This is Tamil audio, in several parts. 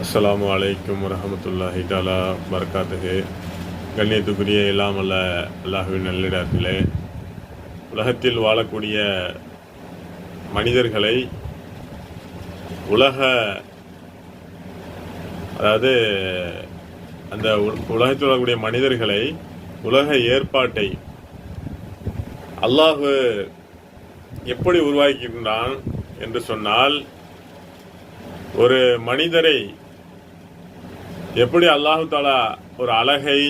அஸ்ஸலாமு வலைக்கம் வரமத்துல்லாஹி தாலா பரக்காத்துக்கு கண்ணியத்துக்குரிய எல்லாம் அல்லாஹுவின் நல்லிடத்திலே உலகத்தில் வாழக்கூடிய மனிதர்களை உலக அதாவது அந்த உ- உலகத்தில் வாழக்கூடிய மனிதர்களை உலக ஏற்பாட்டை அல்லாஹு எப்படி உருவாக்கின்றான் என்று சொன்னால் ஒரு மனிதரை எப்படி அல்லாஹு தாலா ஒரு அழகை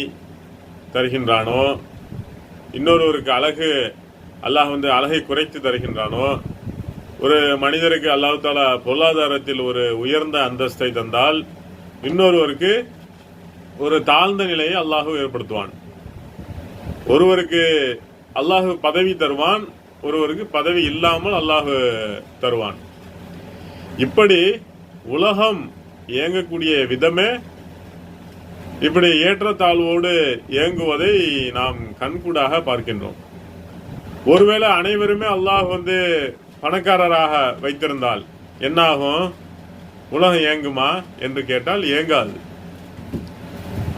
தருகின்றானோ இன்னொருவருக்கு அழகு அல்லாஹ் வந்து அழகை குறைத்து தருகின்றானோ ஒரு மனிதருக்கு அல்லாஹு தாலா பொருளாதாரத்தில் ஒரு உயர்ந்த அந்தஸ்தை தந்தால் இன்னொருவருக்கு ஒரு தாழ்ந்த நிலையை அல்லாஹு ஏற்படுத்துவான். ஒருவருக்கு அல்லாஹு பதவி தருவான் ஒருவருக்கு பதவி இல்லாமல் அல்லாஹு தருவான். இப்படி உலகம் இயங்கக்கூடிய விதமே இப்படி ஏற்றத்தாழ்வோடு இயங்குவதை நாம் கண்கூடாக பார்க்கின்றோம். ஒருவேளை அனைவருமே அல்லாஹ் வந்து பணக்காரராக வைத்திருந்தால் என்னாகும்? உலகம் இயங்குமா என்று கேட்டால் இயங்காது.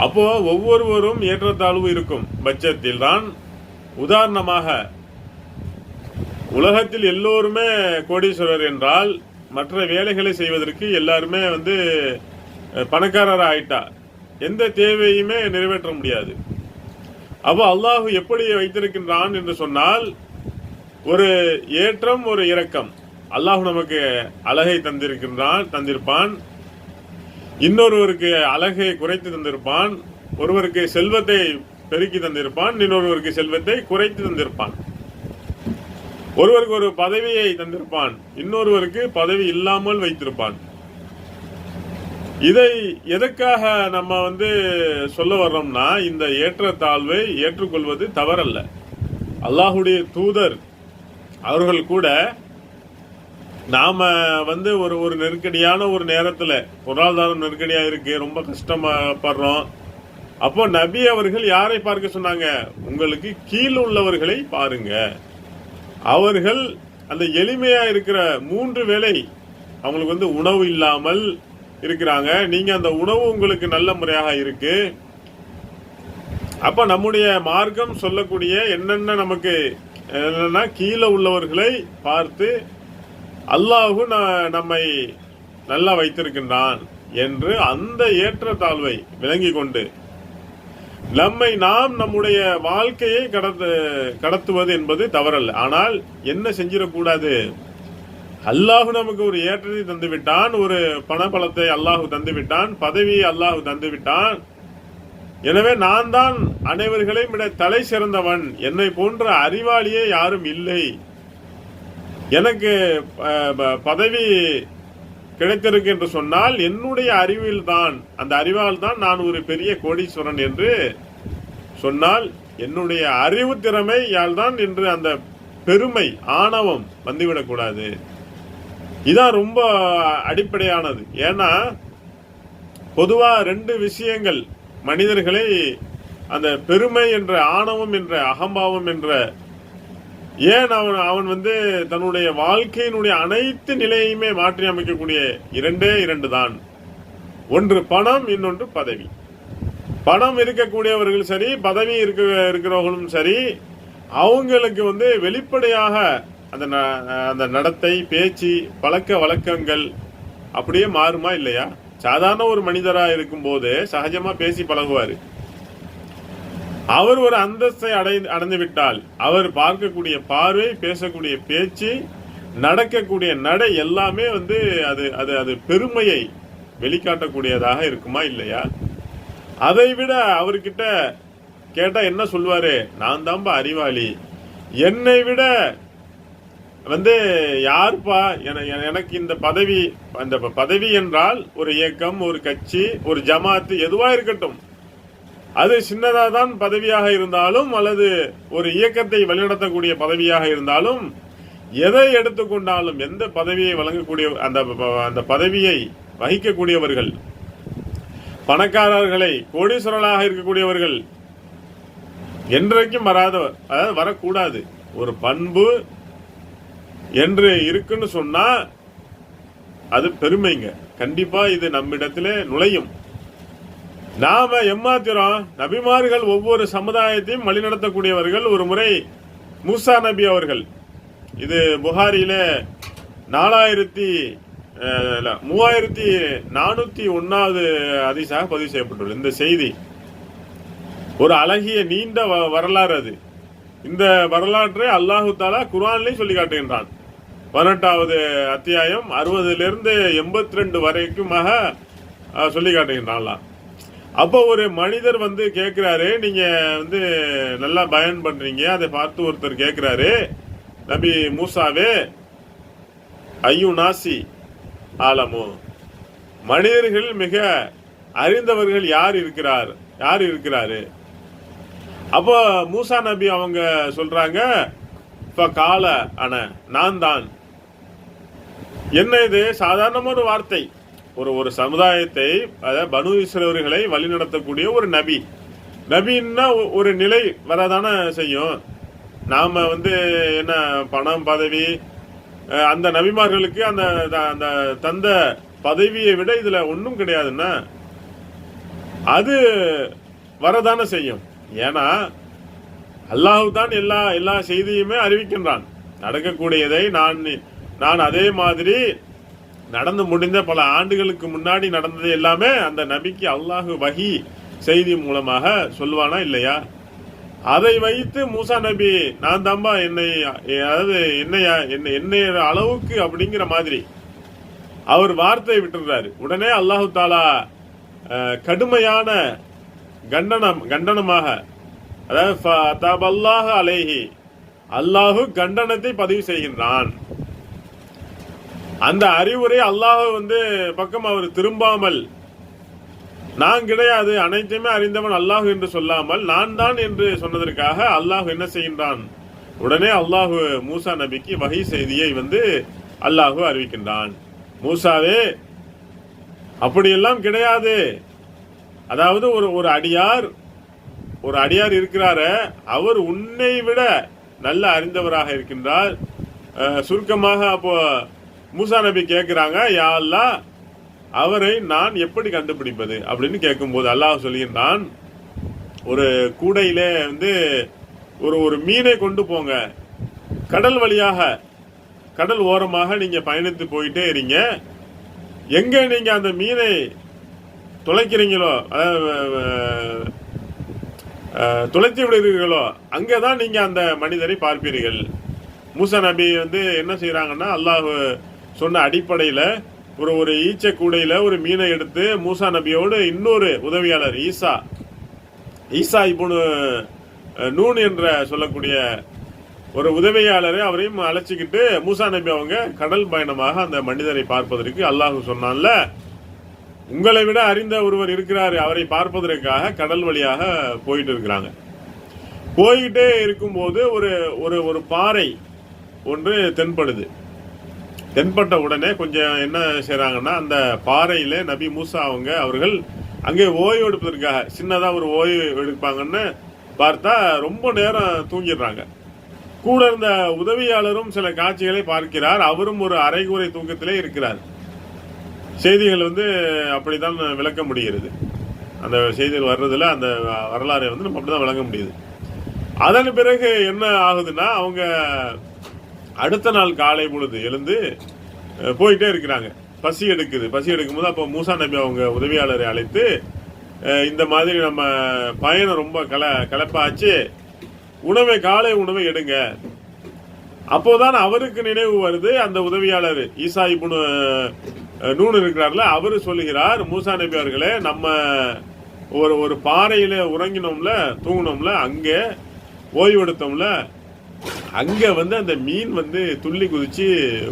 அப்போ ஒவ்வொருவரும் ஏற்றத்தாழ்வு இருக்கும் பட்சத்தில் தான் உதாரணமாக உலகத்தில் எல்லோருமே கோடீஸ்வரர் என்றால் மற்ற வேலைகளை செய்வதற்கு எல்லாருமே வந்து பணக்காரர் ஆயிட்டா எந்த தேவையுமே நிறைவேற்ற முடியாது. அப்போ அல்லாஹு எப்படி வைத்திருக்கின்றான் என்று சொன்னால் ஒரு ஏற்றம் ஒரு இரக்கம். அல்லாஹு நமக்கு அழகை தந்திருக்கின்றான் தந்திருப்பான். இன்னொருவருக்கு அழகை குறைத்து தந்திருப்பான். ஒருவருக்கு செல்வத்தை பெருக்கி தந்திருப்பான் இன்னொருவருக்கு செல்வத்தை குறைத்து தந்திருப்பான். ஒருவருக்கு ஒரு பதவியை தந்திருப்பான் இன்னொருவருக்கு பதவி இல்லாமல் வைத்திருப்பான். இதை எதற்காக நம்ம வந்து சொல்ல வர்றோம்னா இந்த ஏற்றத்தாழ்வை ஏற்றுக்கொள்வது தவறல்ல. அல்லாஹுடைய தூதர் அவர்கள் கூட நாம் வந்து ஒரு ஒரு நெருக்கடியான ஒரு நேரத்தில் பொருளாதாரம் நெருக்கடியாக இருக்குது ரொம்ப கஷ்டப்படுறோம் அப்போ நபி அவர்கள் யாரை பார்க்க சொன்னாங்க? உங்களுக்கு கீழ் உள்ளவர்களை பாருங்க. அவர்கள் அந்த எளிமையாக இருக்கிற மூன்று வேளை அவங்களுக்கு வந்து உணவு இல்லாமல் இருக்கிறாங்க. நீங்கள் அந்த உணவு உங்களுக்கு நல்ல முறையாக இருக்கு. அப்போ நம்முடைய மார்க்கம் சொல்லக்கூடிய என்னென்ன நமக்கு என்னென்னா கீழே உள்ளவர்களை பார்த்து அல்லாஹு நம்மை நல்லா வைத்திருக்கின்றான் என்று அந்த ஏற்றத்தாழ்வை விளங்கி கொண்டு நம்மை நாம் நம்முடைய வாழ்க்கையை கடத்து கடத்துவது என்பது தவறல்ல. ஆனால் என்ன செஞ்சிடக்கூடாது? அல்லாஹு நமக்கு ஒரு ஏற்றத்தை தந்து விட்டான் ஒரு பணபலத்தை அல்லாஹு தந்து விட்டான் பதவியை அல்லாஹு தந்து விட்டான் எனவே நான் தான் அனைவர்களையும் விட தலை சிறந்தவன். என்னை போன்ற அறிவாளியே யாரும் இல்லை. எனக்கு ப- பதவி கிடைத்திருக்கு என்று சொன்னால் என்னுடைய அறிவில் தான் அந்த அறிவால் தான் நான் ஒரு பெரிய கோடீஸ்வரன் என்று சொன்னால் என்னுடைய அறிவு திறமையால் தான் என்று அந்த பெருமை ஆணவம் வந்துவிடக்கூடாது. இதான் ரொம்ப அடிப்படையானது. ஏன்னா பொதுவாக ரெண்டு விஷயங்கள் மனிதர்களை அந்த பெருமை என்ற ஆணவம் என்ற அகம்பாவம் என்ற ஏன் அவன் அவன் வந்து தன்னுடைய வாழ்க்கையினுடைய அனைத்து நிலையுமே மாற்றி அமைக்கக்கூடிய இரண்டே இரண்டு தான். ஒன்று பணம் இன்னொன்று பதவி. பணம் இருக்கக்கூடியவர்கள் சரி பதவி இருக்க இருக்கிறவர்களும் சரி அவங்களுக்கு வந்து வெளிப்படையாக அந்த ந- அந்த நடத்தை பேச்சு பழக்க வழக்கங்கள் அப்படியே மாறுமா இல்லையா? சாதாரண ஒரு மனிதரா இருக்கும்போது சகஜமா பேசி பழகுவாரு. அவர் ஒரு அந்தஸ்தை அடை அடைந்து விட்டால் அவர் பார்க்கக்கூடிய பார்வை பேசக்கூடிய பேச்சு நடக்கக்கூடிய நடை எல்லாமே வந்து அது அது அது பெருமையை வெளிக்காட்டக்கூடியதாக இருக்குமா இல்லையா? அதை விட அவர்கிட்ட கேட்டால் என்ன சொல்வாரு? நான் தான்பா அறிவாளி. என்னை விட வந்து யாருப்பா என- எனக்கு இந்த பதவி அந்த ப- பதவி என்றால் ஒரு இயக்கம் ஒரு கட்சி ஒரு ஜமாத்து எதுவா இருக்கட்டும். அது சின்னதாக தான் பதவியாக இருந்தாலும் அல்லது ஒரு இயக்கத்தை வழிநடத்தக்கூடிய பதவியாக இருந்தாலும் எதை எடுத்துக்கொண்டாலும் எந்த பதவியை வழங்கக்கூடிய அந்த ப- அந்த பதவியை வகிக்கக்கூடியவர்கள் பணக்காரர்களை கோடீஸ்வரர்களாக இருக்கக்கூடியவர்கள் என்றைக்கும் வராதவர் அதாவது வரக்கூடாது. ஒரு பண்பு என்று இருக்குன்னு சொன்னா அது பெருமைங்க. கண்டிப்பா இது நம்மிடத்திலே நுழையும். நாம எம்மாத்திரம் நபிமார்கள் ஒவ்வொரு சமுதாயத்தையும் வழிநடத்தக்கூடியவர்கள். ஒரு முறை மூசா நபி அவர்கள் இது புகாரியில நாலாயிரத்தி மூவாயிரத்தி நானூத்தி ஒன்னாவது அதிசாக பதிவு செய்யப்பட்டுள்ளது. இந்த செய்தி ஒரு அழகிய நீண்ட வரலாறு அது. இந்த வரலாற்றை அல்லாஹு தாலா குர்ஆன்லயும் சொல்லி காட்டுகின்றான். பதினெட்டாவது அத்தியாயம் அறுபதுலேருந்து எண்பத்தி ரெண்டு வரைக்குமாக சொல்லி காட்டுகின்றான்லாம் அப்போ ஒரு மனிதர் வந்து கேட்குறாரு நீங்கள் வந்து நல்லா பயன் பண்ணுறீங்க அதை பார்த்து ஒருத்தர் கேட்குறாரு நபி மூசாவே ஐயு நாசி ஆலமோ. மனிதர்கள் மிக அறிந்தவர்கள் யார் இருக்கிறார் யார் இருக்கிறாரு? அப்போ மூசா நபி அவங்க சொல்றாங்க இப்போ கால அண நான் தான் என்ன இது? சாதாரணமான ஒரு வார்த்தை. ஒரு ஒரு சமுதாயத்தை அதாவது பனு இஸ்ரவர்களை வழிநடத்தக்கூடிய ஒரு நபி. நபின்னா ஒ- ஒரு நிலை வரதானே செய்யும். நாம வந்து என்ன பணம் பதவி அந்த நபிமார்களுக்கு அந்த த- அந்த தந்த பதவியை விட இதுல ஒன்றும் கிடையாதுன்னா அது வரதானே செய்யும். ஏன்னா அல்லாஹு தான் எல்லா எல்லா செய்தியுமே அறிவிக்கின்றான். நடக்கக்கூடியதை நான் நான் அதே மாதிரி நடந்து முடிந்த பல ஆண்டுகளுக்கு முன்னாடி நடந்தது எல்லாமே அந்த நபிக்கு அல்லாஹு வஹி செய்தி மூலமாக சொல்வானா இல்லையா? அதை வைத்து மூசா நபி நான் தாம்பா என்னை அதாவது என்னையா என்னை என்னைய அளவுக்கு அப்படிங்கிற மாதிரி அவர் வார்த்தையை விட்டுறாரு உடனே அல்லாஹு தாலா கடுமையான கண்டனம் கண்டனமாக அதாவது ஃபதபல்லாஹ அலைஹி. அல்லாஹு கண்டனத்தை பதிவு செய்கின்றான். அந்த அறிவுரை அல்லாஹ் வந்து பக்கம் அவர் திரும்பாமல் நான் கிடையாது அனைத்தையுமே அறிந்தவன் அல்லாஹ் என்று சொல்லாமல் நான் தான் என்று சொன்னதற்காக அல்லாஹ் என்ன செய்கின்றான்? உடனே அல்லாஹு மூசா நபிக்கு வகை செய்தியை வந்து அல்லாஹு அறிவிக்கின்றான். மூசாவே அப்படியெல்லாம் கிடையாது. அதாவது ஒரு ஒரு அடியார் ஒரு அடியார் இருக்கிறார அவர் உன்னை விட நல்ல அறிந்தவராக இருக்கின்றார். சுருக்கமாக அப்போ மூசா நபி கேட்கிறாங்க யா அல்லாஹ் அவரை நான் எப்படி கண்டுபிடிப்பது? அப்படின்னு கேட்கும்போது அல்லாஹ் சொல்லியிருந்தான் ஒரு கூடையிலே வந்து ஒரு ஒரு மீனை கொண்டு போங்க. கடல் வழியாக கடல் ஓரமாக நீங்க பயணித்து போயிட்டே இருங்க. எங்க நீங்க அந்த மீனை தொலைக்கிறீங்களோ அதாவது அஹ், அஹ், தொலைத்து விடுகிறீர்களோ அங்கதான் நீங்க அந்த மனிதரை பார்ப்பீர்கள். மூசா நபி வந்து என்ன செய்கிறாங்கன்னா அல்லாஹ் சொன்ன அடிப்படையில ஒரு ஒரு ஈச்ச கூடையில ஒரு மீனை எடுத்து மூசா நபியோடு இன்னொரு உதவியாளர் ஈசா ஈசா இப்போ நூன் என்ற சொல்லக்கூடிய ஒரு உதவியாளரை அவரையும் அழைச்சிக்கிட்டு மூசா நபி அவங்க கடல் பயணமாக அந்த மனிதரை பார்ப்பதற்கு அல்லாஹ் சொன்னான்ல உங்களை விட அறிந்த ஒருவர் இருக்கிறாரு அவரை பார்ப்பதற்காக கடல் வழியாக போயிட்டு இருக்கிறாங்க. போய்கிட்டே இருக்கும்போது ஒரு ஒரு ஒரு பாறை ஒன்று தென்படுது. தென்பட்ட உடனே கொஞ்சம் என்ன செய்கிறாங்கன்னா அந்த பாறையில் நபி மூசா அவங்க அவர்கள் அங்கே ஓய்வு எடுப்பதற்காக சின்னதாக ஒரு ஓய்வு எடுப்பாங்கன்னு பார்த்தா ரொம்ப நேரம் தூங்கிடுறாங்க. கூட இருந்த உதவியாளரும் சில காட்சிகளை பார்க்கிறார். அவரும் ஒரு அரைகுறை தூக்கத்திலே இருக்கிறார். செய்திகள் வந்து அப்படித்தான் விளக்க முடிகிறது. அந்த செய்திகள் வர்றதில் அந்த வரலாறை வந்து நம்ம அப்படிதான் விளங்க முடியுது. அதன் பிறகு என்ன ஆகுதுன்னா அவங்க அடுத்த நாள் காலை பொழுது எழுந்து போயிட்டே இருக்கிறாங்க. பசி எடுக்குது. பசி எடுக்கும்போது அப்போ மூசா நபி அவங்க உதவியாளரை அழைத்து இந்த மாதிரி நம்ம பயணம் ரொம்ப கல கலப்பாச்சு. உணவை காலை உணவை எடுங்க. அப்போதான் அவருக்கு நினைவு வருது. அந்த உதவியாளர் ஈசா இபுனு நூன் இருக்கிறார்ல அவரு சொல்லுகிறார் மூசா நபி அவர்களே நம்ம ஒரு ஒரு பாறையில் உறங்கினோம்ல தூங்கினோம்ல அங்கே ஓய்வு எடுத்தோம்ல அங்க வந்து அந்த மீன் வந்து துள்ளி குதிச்சு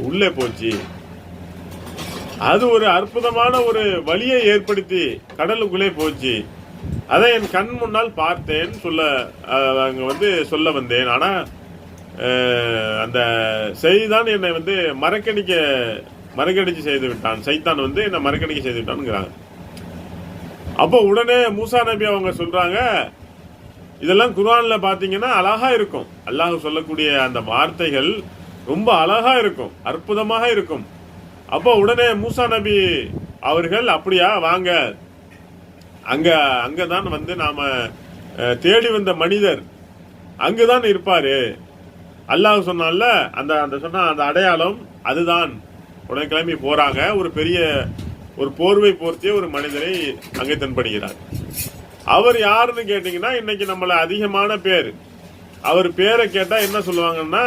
உள்ளே போச்சு. அது ஒரு அற்புதமான ஒரு வழியை ஏற்படுத்தி கடலுக்குள்ளே போச்சு. அதை என் கண் முன்னால் பார்த்தேன் சொல்ல அங்கே அங்க வந்து சொல்ல வந்தேன். ஆனால் அந்த செய்தான் என்னை வந்து மறக்கடிக்க மறக்கடிச்சு செய்து விட்டான். சைத்தான் வந்து என்னை மறக்கடிக்க செய்து விட்டான்ங்கிறாங்க அப்போ உடனே மூசா நபி அவங்க சொல்றாங்க இதெல்லாம் குரானில் பார்த்தீங்கன்னா அழகாக இருக்கும். அல்லாஹ் சொல்லக்கூடிய அந்த வார்த்தைகள் ரொம்ப அழகாக இருக்கும். அற்புதமாக இருக்கும். அப்போ உடனே மூசா நபி அவர்கள் அப்படியா வாங்க. அங்கே அங்கே தான் வந்து நாம் தேடி வந்த மனிதர். அங்குதான் இருப்பார். அல்லாஹ் சொன்னால அந்த அந்த சொன்ன அந்த அடையாளம் அதுதான். உடனே கிளம்பி போகிறாங்க ஒரு பெரிய ஒரு போர்வை போர்த்திய ஒரு மனிதரை அங்கே தென்படுகிறார். அவர் யாருன்னு கேட்டீங்கன்னா இன்னைக்கு நம்மள அதிகமான பேர். அவர் பேரை கேட்டா என்ன சொல்லுவாங்கன்னா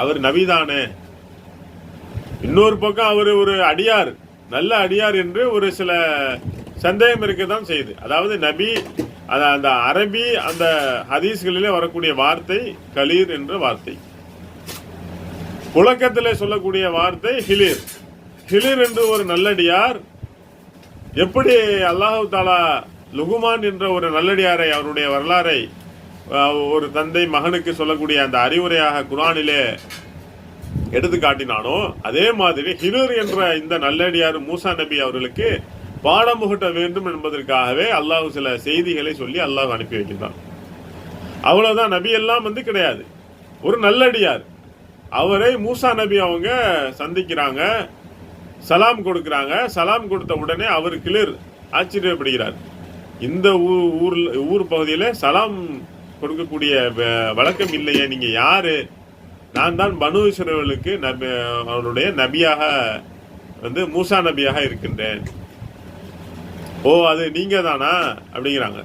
அவர் நபிதானே. இன்னொரு பக்கம் அவர் ஒரு அடியார் நல்ல அடியார் என்று ஒரு சில சந்தேகம் இருக்க தான் செய்யுது. அதாவது நபி அந்த அந்த அரபி அந்த ஹதீஸ்களிலே வரக்கூடிய வார்த்தை கலீர் என்ற வார்த்தை. புழக்கத்திலே சொல்லக்கூடிய வார்த்தை ஹிலிர். ஹிலிர் என்று ஒரு நல்லடியார் எப்படி அல்லாஹு தாலா லுகுமான் என்ற ஒரு நல்லடியாரை அவருடைய வரலாறை ஒரு தந்தை மகனுக்கு சொல்லக்கூடிய அந்த அறிவுரையாக குரானிலே எடுத்து காட்டினானோ அதே மாதிரி ஹிலர் என்ற இந்த நல்லடியார் மூசா நபி அவர்களுக்கு பாடம் புகட்ட வேண்டும் என்பதற்காகவே அல்லாஹ் சில செய்திகளை சொல்லி அல்லாஹ் அனுப்பி வைக்கிறான் அவ்வளவுதான் நபி எல்லாம் வந்து கிடையாது. ஒரு நல்லடியார். அவரை மூசா நபி அவங்க சந்திக்கிறாங்க சலாம் கொடுக்கிறாங்க. சலாம் கொடுத்த உடனே அவர் கிளிர் ஆச்சரியப்படுகிறார். இந்த ஊ- ஊர்ல ஊர் பகுதியில் சலாம் கொடுக்கக்கூடிய வ- வழக்கம் இல்லையே நீங்கள் யார்? நான் தான் பனு நபி அவருடைய நபியாக வந்து மூசா நபியாக இருக்கின்றேன். ஓ அது நீங்கள் தானா? அப்படிங்கிறாங்க.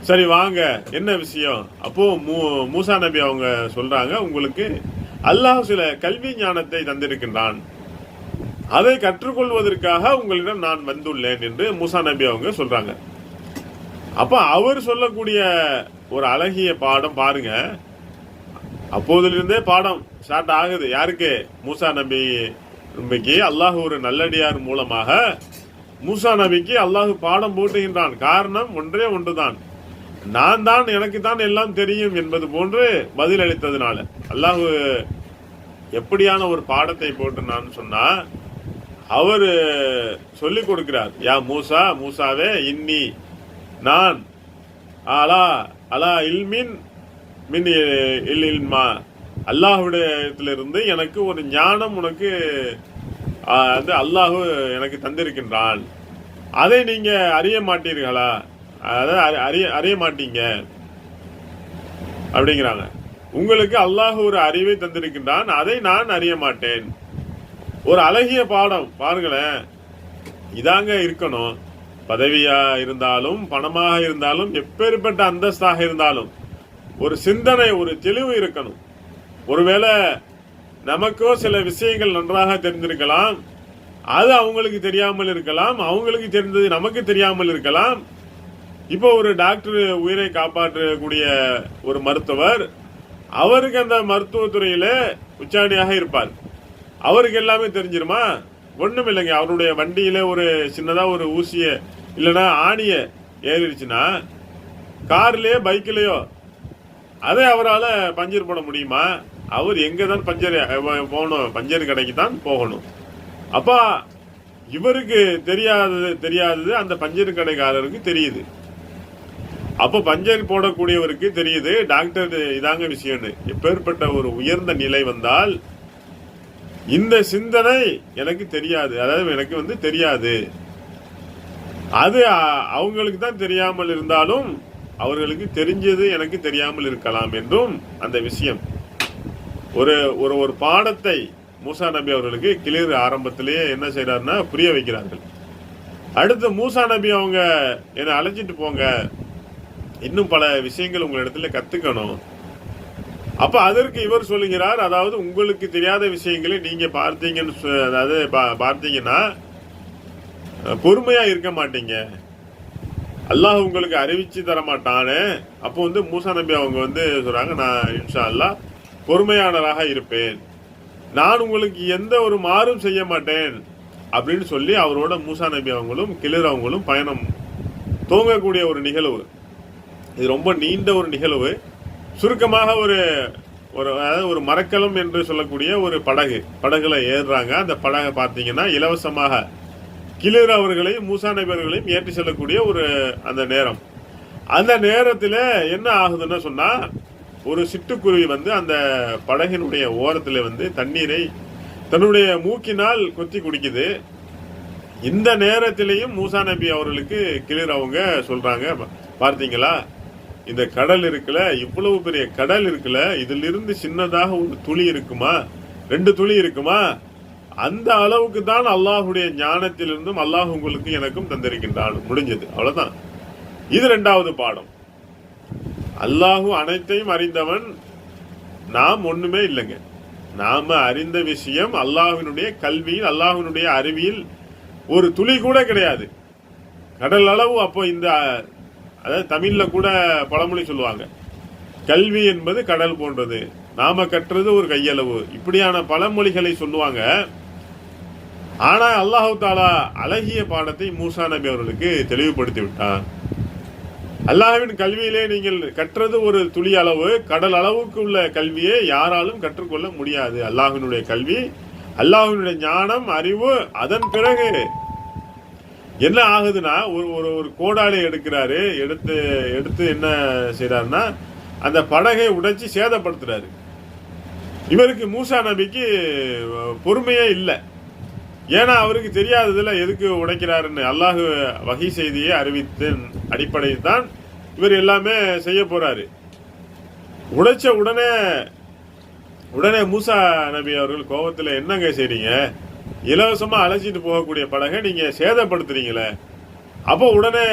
சரி வாங்க. என்ன விஷயம்? அப்போது மூ- மூசா நபி அவங்க சொல்கிறாங்க உங்களுக்கு அல்லாஹ் சில கல்வி ஞானத்தை தந்திருக்கின்றான். அதை கற்றுக்கொள்வதற்காக உங்களிடம் நான் வந்துள்ளேன் என்று மூசா நபி அவங்க சொல்கிறாங்க அப்போ அவர் சொல்லக்கூடிய ஒரு அழகிய பாடம் பாருங்க. அப்போதிலிருந்தே பாடம் ஸ்டார்ட் ஆகுது. யாருக்கு? மூசா நபி நம்பிக்கு அல்லாஹ் ஒரு நல்லடியார் மூலமாக மூசா நபிக்கு அல்லாஹ் பாடம் போட்டுகின்றான். காரணம் ஒன்றே ஒன்றுதான். நான் தான் எனக்கு தான் எல்லாம் தெரியும் என்பது போன்று பதில் அளித்ததுனால. அல்லாஹ் எப்படியான ஒரு பாடத்தை போட்டு நான் சொன்னா அவர் சொல்லிக் கொடுக்கிறார். யா மூசா மூசாவே இன்னி நான் அலா அலா இல்மின் மின் இல் இல்மா அல்லாஹ்விடத்திலிருந்து எனக்கு ஒரு ஞானம் உனக்கு வந்து அல்லாஹு எனக்கு தந்திருக்கின்றான். அதை நீங்க அறிய மாட்டீர்களா? அதாவது அறி- அறிய அறிய மாட்டீங்க. அப்படிங்கிறாங்க. உங்களுக்கு அல்லாஹ் ஒரு அறிவை தந்திருக்கின்றான் அதை நான் அறிய மாட்டேன். ஒரு அழகிய பாடம் பாருங்களேன். இதாங்க இருக்கணும். பதவியா இருந்தாலும் பணமாக இருந்தாலும் எப்பேற்பட்ட அந்தஸ்தாக இருந்தாலும் ஒரு சிந்தனை ஒரு தெளிவு இருக்கணும். ஒருவேளை நமக்கோ சில விஷயங்கள் நன்றாக தெரிந்திருக்கலாம் அது அவங்களுக்கு தெரியாமல் இருக்கலாம் அவங்களுக்கு தெரிந்தது நமக்கு தெரியாமல் இருக்கலாம். இப்போ ஒரு டாக்டர் உயிரை காப்பாற்றக்கூடிய ஒரு மருத்துவர் அவருக்கு அந்த மருத்துவத்துறையில உச்சாணியாக இருப்பார். அவருக்கு எல்லாமே தெரிஞ்சிருமா? ஒன்றும் இல்லைங்க அவருடைய வண்டியில ஒரு சின்னதாக ஒரு ஊசிய இல்லைன்னா ஆணிய ஏறிடுச்சுன்னா கார்லேயோ பைக்லயோ அதை அவரால் பஞ்சர் போட முடியுமா? அவர் எங்கே தான் பஞ்சர் போகணும் பஞ்சர் கடைக்கு தான் போகணும். அப்பா இவருக்கு தெரியாதது தெரியாதது அந்த பஞ்சர் கடைக்காரருக்கு தெரியுது. அப்போ பஞ்சர் போடக்கூடியவருக்கு தெரியுது டாக்டர் இதாங்க விஷயம்னு. எப்பேற்பட்ட ஒரு உயர்ந்த நிலை வந்தால் இந்த சிந்தனை எனக்கு தெரியாது. அதாவது எனக்கு வந்து தெரியாது. அது அவங்களுக்கு தான் தெரியாமல் இருந்தாலும் அவர்களுக்கு தெரிஞ்சது எனக்கு தெரியாமல் இருக்கலாம் என்றும் அந்த விஷயம். ஒரு ஒரு ஒரு பாடத்தை மூசா நபி அவர்களுக்கு கிளியர் ஆரம்பத்திலேயே என்ன செய்கிறாருன்னா புரிய வைக்கிறார்கள். அடுத்து மூசா நபி அவங்க என்னை அழைச்சிட்டு போங்க. இன்னும் பல விஷயங்கள் உங்களிடத்துல கற்றுக்கணும் அப்ப அதற்கு இவர் சொல்லுகிறார் அதாவது உங்களுக்கு தெரியாத விஷயங்களை நீங்க பார்த்தீங்கன்னு சொ- அதாவது பா- பார்த்தீங்கன்னா பொறுமையாக பொறுமையா இருக்க மாட்டீங்க. அல்லாஹ் உங்களுக்கு அறிவிச்சு தர மாட்டானே அப்போ வந்து மூசா நபி அவங்க வந்து சொல்றாங்க நான் இன்ஷா அல்லாஹ் பொறுமையானவராக இருப்பேன். நான் உங்களுக்கு எந்த ஒரு மாறும் செய்ய மாட்டேன். அப்படின்னு சொல்லி அவரோட மூசா நபி அவங்களும் கிளிர் அவங்களும் பயணம் துவங்கக்கூடிய ஒரு நிகழ்வு. இது ரொம்ப நீண்ட ஒரு நிகழ்வு. சுருக்கமாக ஒரு ஒரு அதாவது ஒரு மரக்கலம் என்று சொல்லக்கூடிய ஒரு படகு படகுல ஏறுறாங்க. அந்த படகை பார்த்தீங்கன்னா இலவசமாக கிளிர் அவர்களையும் மூசா நபி அவர்களையும் ஏற்றி செல்லக்கூடிய ஒரு அந்த நேரம். அந்த நேரத்தில் என்ன ஆகுதுன்னு சொன்னால் ஒரு சிட்டுக்குருவி வந்து அந்த படகினுடைய ஓரத்தில் வந்து தண்ணீரை தன்னுடைய மூக்கினால் கொத்தி குடிக்குது. இந்த நேரத்திலையும் மூசா நபி அவர்களுக்கு கிளிர் அவங்க சொல்கிறாங்க பார்த்தீங்களா? இந்த கடல் இருக்குல்ல இவ்வளவு பெரிய கடல் இருக்குல்ல இதிலிருந்து சின்னதாக ஒரு துளி இருக்குமா? ரெண்டு துளி இருக்குமா? அந்த அளவுக்கு தான் அல்லாஹுடைய ஞானத்திலிருந்தும் அல்லாஹ் உங்களுக்கு எனக்கும் தந்திருக்கின்றான். முடிஞ்சது. அவ்வளவுதான். இது ரெண்டாவது பாடம். அல்லாஹு அனைத்தையும் அறிந்தவன் நாம் ஒண்ணுமே இல்லைங்க. நாம அறிந்த விஷயம் அல்லாஹினுடைய கல்வியில் அல்லாஹினுடைய அறிவியல் ஒரு துளி கூட கிடையாது. கடல் அளவு அப்போ இந்த அதாவது தமிழில் கூட பழமொழி சொல்லுவாங்க. கல்வி என்பது கடல் போன்றது. நாம கற்றது ஒரு கையளவு. இப்படியான பழமொழிகளை சொல்லுவாங்க. ஆனால் அல்லாஹு தாலா அழகிய பாடத்தை மூசா நபி அவர்களுக்கு தெளிவுபடுத்தி விட்டான். அல்லாஹ்வின் கல்வியிலே நீங்கள் கற்றது ஒரு துளி அளவு கடல் அளவுக்கு உள்ள கல்வியை யாராலும் கற்றுக்கொள்ள முடியாது. அல்லாஹினுடைய கல்வி அல்லாஹினுடைய ஞானம் அறிவு அதன் பிறகு என்ன ஆகுதுன்னா ஒரு ஒரு ஒரு கோடாளி எடுக்கிறாரு எடுத்து எடுத்து என்ன செய்கிறாருன்னா அந்த படகை உடைச்சி சேதப்படுத்துறாரு. இவருக்கு மூசா நபிக்கு பொறுமையே இல்லை. ஏன்னா அவருக்கு தெரியாததில் எதுக்கு உடைக்கிறாருன்னு அல்லாஹு வகை செய்தியை அறிவித்தன் அடிப்படையில் தான் இவர் எல்லாமே செய்ய போறாரு. உடைச்ச உடனே உடனே மூசா நபி அவர்கள் கோபத்தில் என்னங்க செய்றீங்க? இலவசமா அழைச்சிட்டு போகக்கூடிய படகை நீங்க சேதப்படுத்துறீங்களே. அப்போ உடனே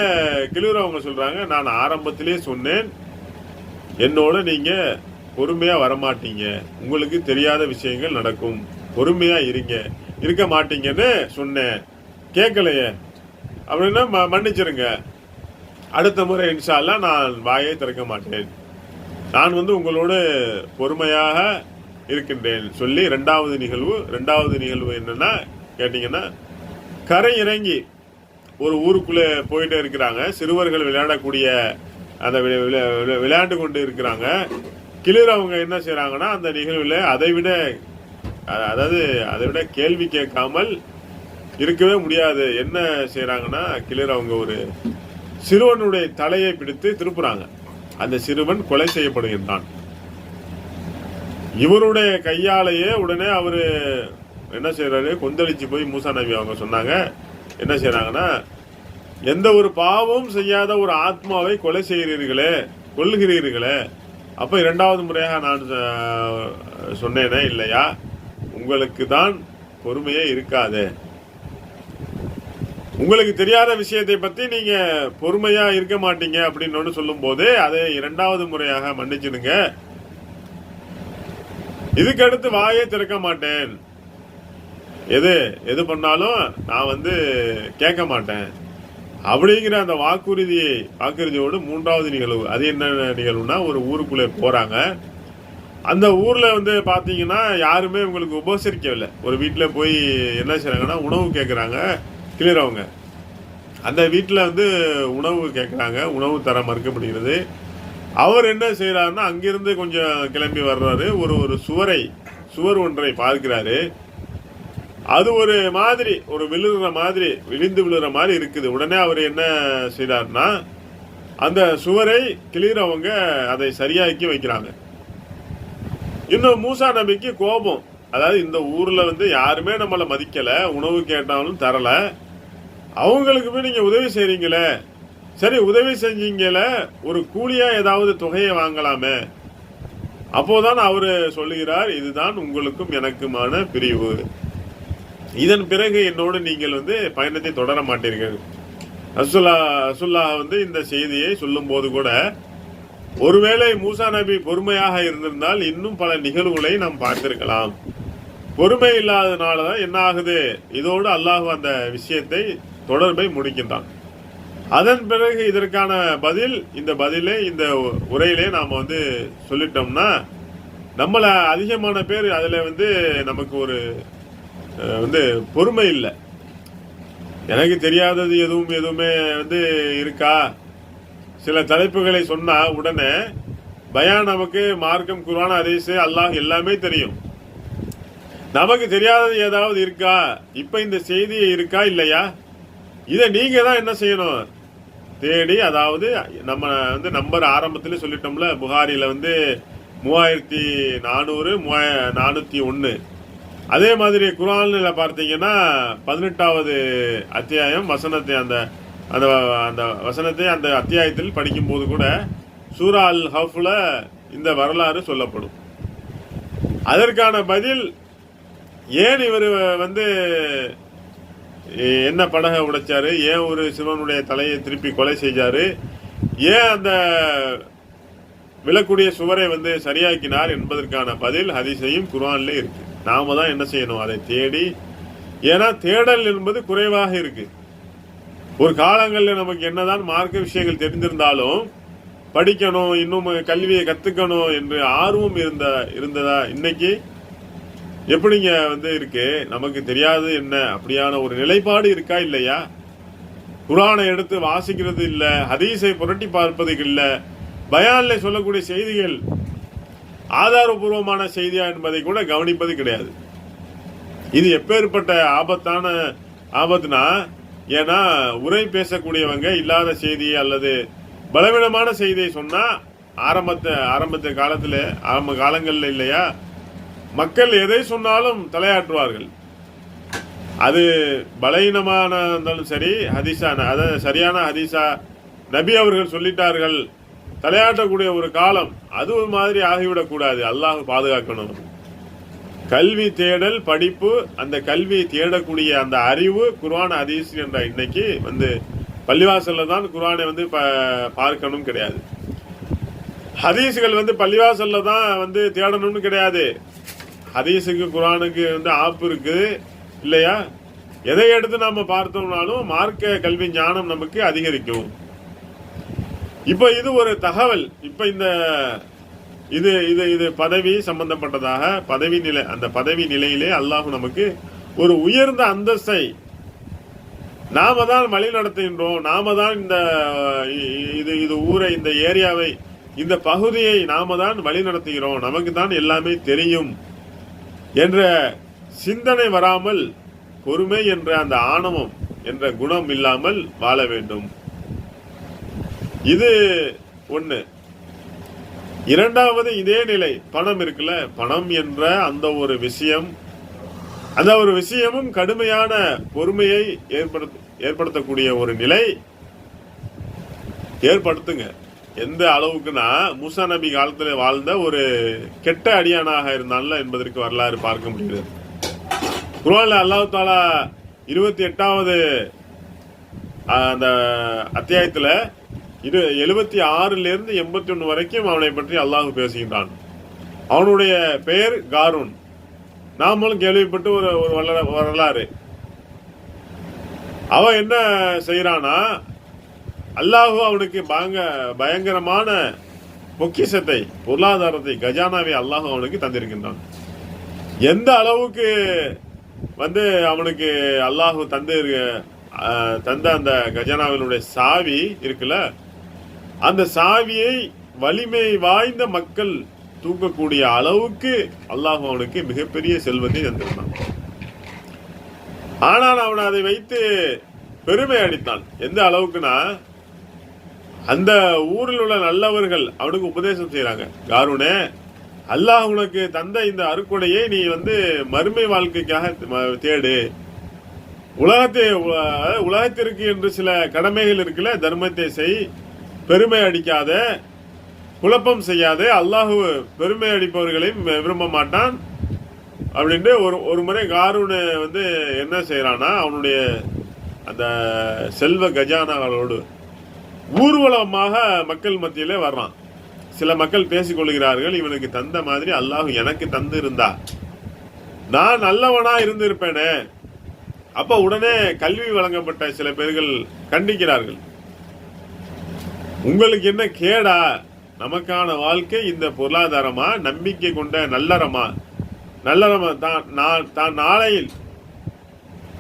கிளியூர் அவங்க சொல்றாங்க நான் ஆரம்பத்திலே சொன்னேன் என்னோட நீங்க பொறுமையா வரமாட்டீங்க. உங்களுக்கு தெரியாத விஷயங்கள் நடக்கும். பொறுமையா இருங்க. இருக்க மாட்டீங்கன்னு சொன்னேன். கேட்கலையே. அப்படின்னா ம- மன்னிச்சிருங்க. அடுத்த முறை இன்ஷால்லாம் நான் வாயை திறக்க மாட்டேன். நான் வந்து உங்களோடு பொறுமையாக இருக்கின்றேன் சொல்லி ரெண்டாவது நிகழ்வு ரெண்டாவது நிகழ்வு என்னன்னா கேட்டிங்கன்னா கரை இறங்கி ஒரு ஊருக்குள்ளே போயிட்டே இருக்கிறாங்க. சிறுவர்கள் விளையாடக்கூடிய அந்த வி- வி- விளையாண்டு கொண்டு இருக்கிறாங்க. கிளிர் அவங்க என்ன செய்கிறாங்கன்னா அந்த நிகழ்வில் அதை விட அதாவது அதை விட கேள்வி கேட்காமல் இருக்கவே முடியாது. என்ன செய்கிறாங்கன்னா கிளிர் அவங்க ஒரு சிறுவனுடைய தலையை பிடித்து திருப்புறாங்க. அந்த சிறுவன் கொலை செய்யப்படுகின்றான். இவருடைய கையாலேயே உடனே அவர் என்ன செய்கிறாரு கொந்தளிச்சு போய் மூசா நபி அவங்க சொன்னாங்க. என்ன செய்கிறாங்கன்னா எந்த ஒரு பாவமும் செய்யாத ஒரு ஆத்மாவை கொலை செய்கிறீர்களே கொல்லுகிறீர்களே. அப்போ இரண்டாவது முறையாக நான் சொன்னேனே இல்லையா? உங்களுக்கு தான் பொறுமையே இருக்காது. உங்களுக்கு தெரியாத விஷயத்தை பற்றி நீங்கள் பொறுமையாக இருக்க மாட்டீங்க அப்படின்னு சொல்லும்போது அதை இரண்டாவது முறையாக மன்னிச்சிடுங்க. இதுக்கு அடுத்து வாயே திறக்க மாட்டேன். எது எது பண்ணாலும் நான் வந்து கேட்க மாட்டேன். அப்படிங்கிற அந்த வாக்குறுதியை வாக்குறுதியோடு மூன்றாவது நிகழ்வு அது என்ன நிகழ்வுனா ஒரு ஊருக்குள்ளே போகிறாங்க அந்த ஊரில் வந்து பார்த்தீங்கன்னா யாருமே உங்களுக்கு உபசரிக்கவில்லை. ஒரு வீட்டில் போய் என்ன செய்கிறாங்கன்னா உணவு கேட்குறாங்க கிளியறவங்க அந்த வீட்டில் வந்து உணவு கேட்குறாங்க உணவு தர மறுக்கப்படுகிறது. அவர் என்ன செய்கிறாருன்னா அங்கிருந்து கொஞ்சம் கிளம்பி வர்றாரு. ஒரு ஒரு சுவரை சுவர் ஒன்றை பார்க்கிறாரு. அது ஒரு மாதிரி ஒரு விழுகிற மாதிரி விழுந்து விழுகிற மாதிரி இருக்குது. உடனே அவர் என்ன செய்தார்னா அந்த சுவரை கிளியறவங்க அதை சரியாக்கி வைக்கிறாங்க. இன்னும் மூசா நபிக்கு கோபம். அதாவது இந்த ஊர்ல வந்து யாருமே நம்மளை மதிக்கல உணவு கேட்டாலும் தரல. அவங்களுக்கு போய் நீங்க உதவி செய்றீங்களே சரி உதவி செஞ்சீங்கல ஒரு கூலியா ஏதாவது தொகையை வாங்கலாமே. அப்போதான் அவர் சொல்லுகிறார் இதுதான் உங்களுக்கும் எனக்குமான பிரிவு. இதன் பிறகு என்னோடு நீங்கள் வந்து பயணத்தை தொடர மாட்டீர்கள். அசுல்லா அசுல்லா வந்து இந்த செய்தியை சொல்லும் போது கூட ஒருவேளை மூசா நபி பொறுமையாக இருந்திருந்தால் இன்னும் பல நிகழ்வுகளை நாம் பார்த்திருக்கலாம். பொறுமை இல்லாதனால தான் என்ன ஆகுது? இதோடு அல்லாஹ் அந்த விஷயத்தை தொடர்பை முடிக்கின்றான். அதன் பிறகு இதற்கான பதில் இந்த பதிலே இந்த உரையிலே நாம் வந்து சொல்லிட்டோம்னா நம்மளை அதிகமான பேர் அதில் வந்து நமக்கு ஒரு வந்து பொறுமை இல்லை. எனக்கு தெரியாதது எதுவும் எதுவுமே வந்து இருக்கா? சில தலைப்புகளை சொன்னால் உடனே பயான் நமக்கு மார்க்கம் குர்ஆன் அரிசு அல்லாஹ் எல்லாமே தெரியும். நமக்கு தெரியாதது ஏதாவது இருக்கா? இப்போ இந்த செய்தி இருக்கா இல்லையா? இதை நீங்கள் தான் என்ன செய்யணும்? தேடி அதாவது நம்ம வந்து நம்பர் ஆரம்பத்திலே சொல்லிட்டோம்ல புகாரியில் வந்து மூவாயிரத்தி நானூறு மூவாய நானூத்தி ஒன்று அதே மாதிரி குரான்ல பார்த்தீங்கன்னா பதினெட்டாவது அத்தியாயம் வசனத்தை அந்த அந்த அந்த வசனத்தை அந்த அத்தியாயத்தில் படிக்கும்போது கூட சூரா அல் ஹஃப்ல இந்த வரலாறு சொல்லப்படும். அதற்கான பதில் ஏன் இவர் வந்து என்ன படகை உடைச்சாரு? ஏன் ஒரு சிவனுடைய தலையை திருப்பி கொலை செஞ்சாரு ஏன் அந்த விழக்கூடிய சுவரை வந்து சரியாக்கினார் என்பதற்கான பதில் ஹதீஸையும் குரான்ல இருக்கு. நாம தான் என்ன செய்யணும்? அதை தேடி ஏன்னா தேடல் என்பது குறைவாக இருக்கு. ஒரு காலங்களில் நமக்கு என்னதான் மார்க்க விஷயங்கள் தெரிந்திருந்தாலும் படிக்கணும் இன்னும் கல்வியை கத்துக்கணும் என்று ஆர்வம் இருந்த இருந்ததா? இன்னைக்கு எப்படிங்க வந்து இருக்கு? நமக்கு தெரியாது என்ன? அப்படியான ஒரு நிலைப்பாடு இருக்கா இல்லையா? குரானை எடுத்து வாசிக்கிறது இல்லை ஹதீஸை புரட்டி பார்ப்பது இல்லை. பயானில் சொல்லக்கூடிய செய்திகள் ஆதாரபூர்வமான செய்தியா என்பதை கூட கவனிப்பது கிடையாது. இது எப்பேற்பட்ட ஆபத்தான ஆபத்துனா ஏன்னா உரை பேசக்கூடியவங்க இல்லாத செய்தி அல்லது பலவீனமான செய்தியை சொன்னா ஆரம்பத்தை ஆரம்பத்த காலத்தில் ஆரம்ப காலங்களில் இல்லையா? மக்கள் எதை சொன்னாலும் தலையாற்றுவார்கள். அது பலவீனமான இருந்தாலும் சரி ஹதீஸா அதாவது சரியான ஹதீஸா நபி அவர்கள் சொல்லிட்டார்கள். தலையாட்டக்கூடிய ஒரு காலம் அது ஒரு மாதிரி ஆகிவிடக்கூடாது அல்லாஹ் பாதுகாக்கணும். கல்வி தேடல் படிப்பு அந்த கல்வியை தேடக்கூடிய அந்த அறிவு குர்ஆன் ஹதீஸ் என்ற இன்னைக்கு வந்து பள்ளிவாசல்ல தான் குர்வானை வந்து ப- பார்க்கணும் கிடையாது. ஹதீஸ்கள் வந்து பள்ளிவாசல்ல தான் வந்து தேடணும்னு கிடையாது. ஹதீஸுக்கு குரானுக்கு வந்து ஆப்பு இருக்குது இல்லையா? எதை எடுத்து நாம பார்த்தோம்னாலும் மார்க்க கல்வி ஞானம் நமக்கு அதிகரிக்கும். இப்போ இது ஒரு தகவல். இப்போ இந்த இது இது இது பதவி சம்பந்தப்பட்டதாக பதவி நிலை அந்த பதவி நிலையிலே அல்லாஹ் நமக்கு ஒரு உயர்ந்த அந்தஸ்தை நாம தான் வழி நடத்துகின்றோம். நாம தான் இந்த இது இது ஊரை இந்த ஏரியாவை இந்த பகுதியை நாம தான் வழி நடத்துகிறோம். நமக்கு தான் எல்லாமே தெரியும். என்ற சிந்தனை வராமல் பொறுமை என்ற அந்த ஆணவம் என்ற குணம் இல்லாமல் வாழ வேண்டும். இது ஒண்ணு. இரண்டாவது இதே நிலை. பணம் இருக்குல்ல? பணம் என்ற அந்த ஒரு விஷயம் அந்த ஒரு விஷயமும் கடுமையான பொறுமையை ஏற்படுத்த ஏற்படுத்தக்கூடிய ஒரு நிலை. ஏற்படுத்துங்க. எந்த அளவுக்குன்னா மூசா நபி காலத்துல வாழ்ந்த ஒரு கெட்ட அடியானாக இருந்தான்ல என்பதற்கு வரலாறு பார்க்க முடிகிறது. குரான் அல்லாஹு தாலா இருபத்தி எட்டாவது அந்த அத்தியாயத்துல இரு எழுபத்தி ஆறுல இருந்து எண்பத்தி ஒன்று வரைக்கும் அவனை பற்றி அல்லாஹ் பேசுகின்றான். அவனுடைய பெயர் காரூன். நாமளும் கேள்விப்பட்டு ஒரு ஒரு வரலாறு. அவன் என்ன செய்யறானா அல்லாஹு அவனுக்கு பயங்க பயங்கரமான பொக்கிஷத்தை பொருளாதாரத்தை கஜானாவை அல்லாஹு அவனுக்கு தந்திருக்கின்றான். எந்த அளவுக்கு வந்து அவனுக்கு அல்லாஹு தந்து தந்த அந்த கஜானாவினுடைய சாவி இருக்குல்ல அந்த சாவியை வலிமை வாய்ந்த மக்கள் தூக்கக்கூடிய அளவுக்கு அல்லாஹ் அவனுக்கு மிகப்பெரிய செல்வத்தை தந்திருந்தான். ஆனால் அவன் அதை வைத்து பெருமை அடித்தான் எந்த அளவுக்குன்னா அந்த ஊரில் உள்ள நல்லவர்கள் அவனுக்கு உபதேசம் செய்கிறாங்க காரூனே அல்லாஹ் உனக்கு தந்த இந்த அருக்கொடையை நீ வந்து மறுமை வாழ்க்கைக்காக தேடு. உலகத்தை உலகத்திற்கு என்று சில கடமைகள் இருக்குல்ல தர்மத்தை செய் பெருமை அடிக்காத குழப்பம் செய்யாதே அல்லாஹ் பெருமை அடிப்பவர்களையும் விரும்ப மாட்டான். அப்படின்ட்டு ஒரு ஒரு முறை காரூனு வந்து என்ன செய்கிறான்னா அவனுடைய அந்த செல்வ கஜானாவோடு ஊர்வலமாக மக்கள் மத்தியிலே வர்றான். சில மக்கள் பேசிக்கொள்கிறார்கள் இவனுக்கு தந்த மாதிரி அல்லாஹ் எனக்கு தந்து இருந்தா நான் நல்லவனா இருந்திருப்பேனே. அப்ப உடனே கல்வி வழங்கப்பட்ட சில பேர்கள் கண்டிக்கிறார்கள். உங்களுக்கு என்ன கேடா? நமக்கான வாழ்க்கை இந்த பொருளாதாரமா? நம்பிக்கை கொண்ட நல்லறமா? நல்லறமா தான் நான் தான் நாளையில்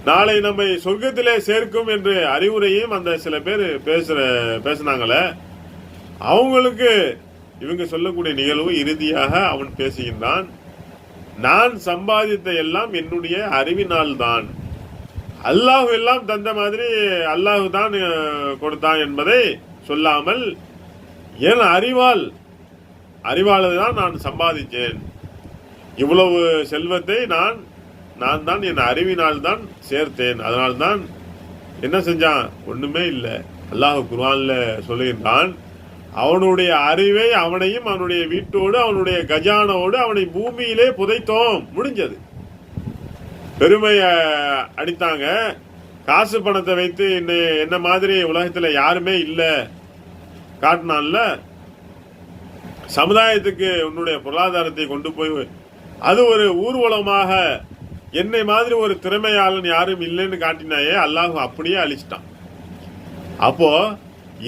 நாளை நம்மை சொர்க்கத்திலே சேர்க்கும் என்று அறிவுரையும் அந்த சில பேர் பேசுற பேசுனாங்களே அவங்களுக்கு இவங்க சொல்லக்கூடிய நிகழ்வு இறுதியாக அவன் பேசுகின்றான் நான் சம்பாதித்த எல்லாம் என்னுடைய அறிவினால் தான் அல்லாஹ் எல்லாம் தந்த மாதிரி அல்லாஹு தான் கொடுத்தான் என்பதை சொல்லாமல் என் அறிவால் அறிவால் தான் நான் சம்பாதித்தேன். இவ்வளவு செல்வத்தை நான் நான் தான் என் அறிவினால் தான் சேர்த்தேன். அதனால் தான் என்ன செஞ்சான்? ஒன்றுமே இல்லை. அல்லாஹ் குர்வானில் சொல்லுகின்றான் அவனுடைய அறிவை அவனையும் அவனுடைய வீட்டோடு அவனுடைய கஜானோடு அவனை பூமியிலே புதைத்தோம். முடிஞ்சது. பெருமைய அடித்தாங்க. காசு பணத்தை வைத்து என்ன என்ன மாதிரி உலகத்தில் யாருமே இல்லை. காட்டினான்ல சமுதாயத்துக்கு உன்னுடைய பொருளாதாரத்தை கொண்டு போய் அது ஒரு ஊர்வலமாக என்னை மாதிரி ஒரு திறமையாளன் யாரும் இல்லைன்னு காட்டினாயே அல்லாஹ் அப்படியே அழிச்சிட்டான். அப்போ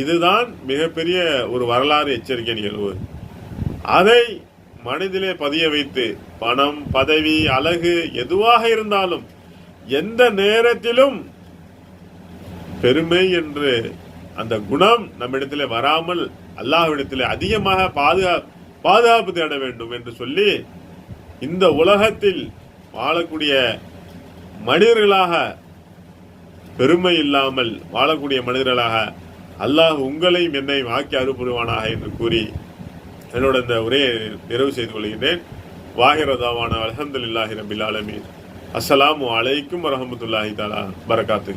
இதுதான் மிகப்பெரிய ஒரு வரலாறு எச்சரிக்கை நிகழ்வு. அதை மனதிலே பதிய வைத்து பணம் பதவி அழகு எதுவாக இருந்தாலும் எந்த நேரத்திலும் பெருமை என்று அந்த குணம் நம்மிடத்தில் வராமல் அல்லாஹ்விடத்தில் அதிகமாக பாதுகா பாதுகாப்பு தேட வேண்டும் என்று சொல்லி இந்த உலகத்தில் வாழக்கூடிய மனிதர்களாக பெருமை இல்லாமல் வாழக்கூடிய மனிதர்களாக அல்லாஹ் உங்களையும் என்னையும் ஆக்கி அருள்புரிவானாக என்று கூறி என்னோட இந்த உரையை நிறைவு செய்து கொள்கிறேன் வாகிரதாவான அலமதுல்லாஹி ரபில் ஆலமீன். அஸ்லாம் அலைக்கும் வரமத்துல்லாஹி தாலா பரகாத்து